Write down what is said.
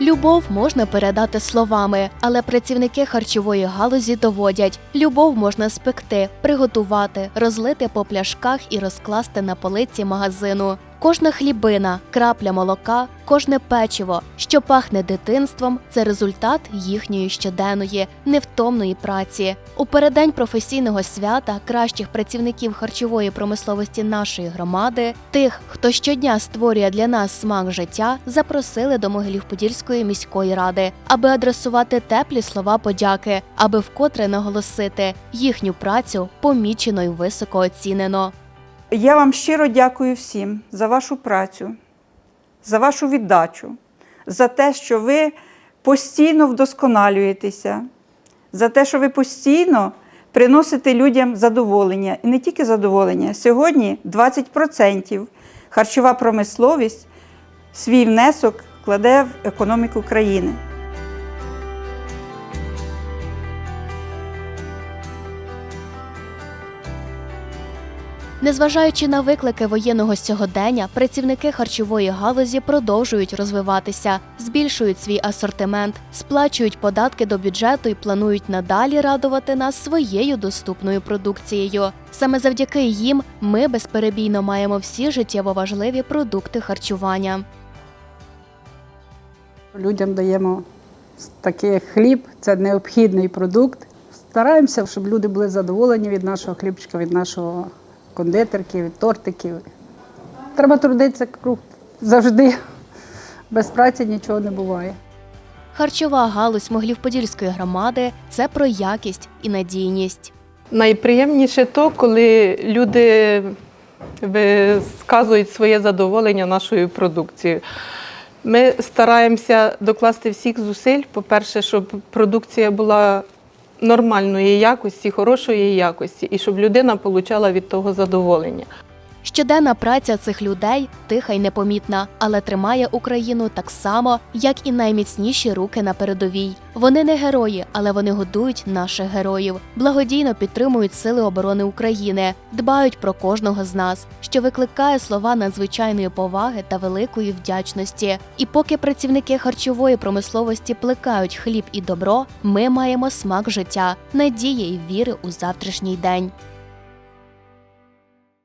Любов можна передати словами, але працівники харчової галузі доводять: любов можна спекти, приготувати, розлити по пляшках і розкласти на полиці магазину. Кожна хлібина, крапля молока, кожне печиво, що пахне дитинством, це результат їхньої щоденної, невтомної праці. У переддень професійного свята кращих працівників харчової промисловості нашої громади, тих, хто щодня створює для нас смак життя, запросили до Могилів-Подільської міської ради, аби адресувати теплі слова подяки, аби вкотре наголосити їхню працю помічено й високо оцінено. Я вам щиро дякую всім за вашу працю, за вашу віддачу, за те, що ви постійно вдосконалюєтеся, за те, що ви постійно приносите людям задоволення. І не тільки задоволення. Сьогодні 20% харчова промисловість свій внесок кладе в економіку країни. Незважаючи на виклики воєнного сьогодення, працівники харчової галузі продовжують розвиватися, збільшують свій асортимент, сплачують податки до бюджету і планують надалі радувати нас своєю доступною продукцією. Саме завдяки їм ми безперебійно маємо всі життєво важливі продукти харчування. Людям даємо такий хліб, це необхідний продукт. Стараємося, щоб люди були задоволені від нашого хлібчика, від нашого кондитерки, від тортиків. Треба трудитися круг завжди. Без праці нічого не буває. Харчова галузь Могилів-Подільської громади це про якість і надійність. Найприємніше то, коли люди висказують своє задоволення нашою продукцією. Ми стараємося докласти всіх зусиль, по-перше, щоб продукція була нормальної якості, хорошої якості, і щоб людина отримала від того задоволення. Щоденна праця цих людей тиха й непомітна, але тримає Україну так само, як і найміцніші руки на передовій. Вони не герої, але вони годують наших героїв, благодійно підтримують сили оборони України, дбають про кожного з нас, що викликає слова надзвичайної поваги та великої вдячності. І поки працівники харчової промисловості плекають хліб і добро, ми маємо смак життя, надії й віри у завтрашній день.